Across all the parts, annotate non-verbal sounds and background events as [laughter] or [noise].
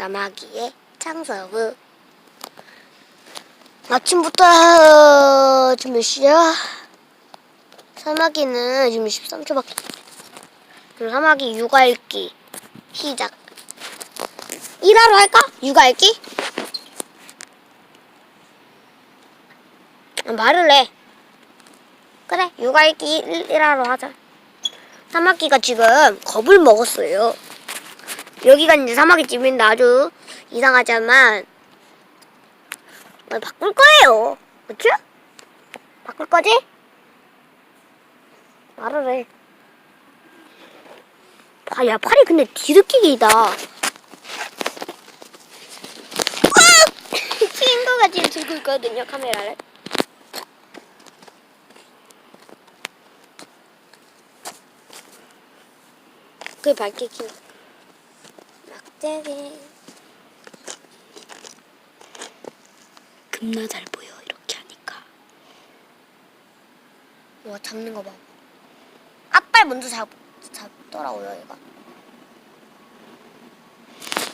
사마귀의 창서부 아침부터 지금 몇 시야? 사마귀는 지금 13초밖에 그리고 사마귀 육아 읽기 시작 1화로 할까? 육아 읽기? 아, 말을 해 그래 육아 읽기 1화로 하자 사마귀가 지금 겁을 먹었어요 여기가 이제 사마귀 집인데 아주 이상하지만 어, 바꿀 거예요. 그쵸? 바꿀 거지? 말을 해. 아, 야, 팔이 근데 뒤늦게 길다. [laughs] 친구가 지금 들고 있거든요, 카메라를. 그게 밝게 키워. 막대기. 겁나 잘 보여 이렇게 하니까 와 잡는 거 봐. 앞발 먼저 잡 잡더라고요 얘가.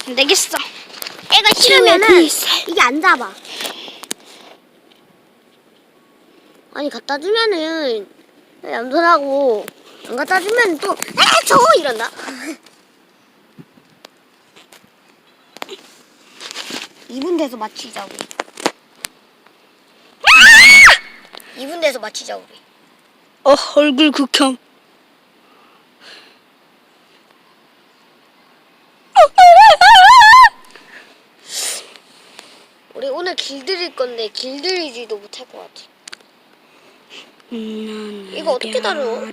안 되겠어 애가 싫으면은 글쎄. 이게 안 잡아. 아니 갖다 주면은 얌전하고 안 갖다 주면 또 에저 이런다. [laughs] 이분 돼서 맞히자 우리. 2분 돼서 맞히자 우리. 어 얼굴 극혐 우리 오늘 길들일 건데 길들이지도 못할 것 같아. 이거 어떻게 다뤄?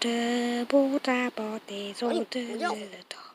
아니, 손들다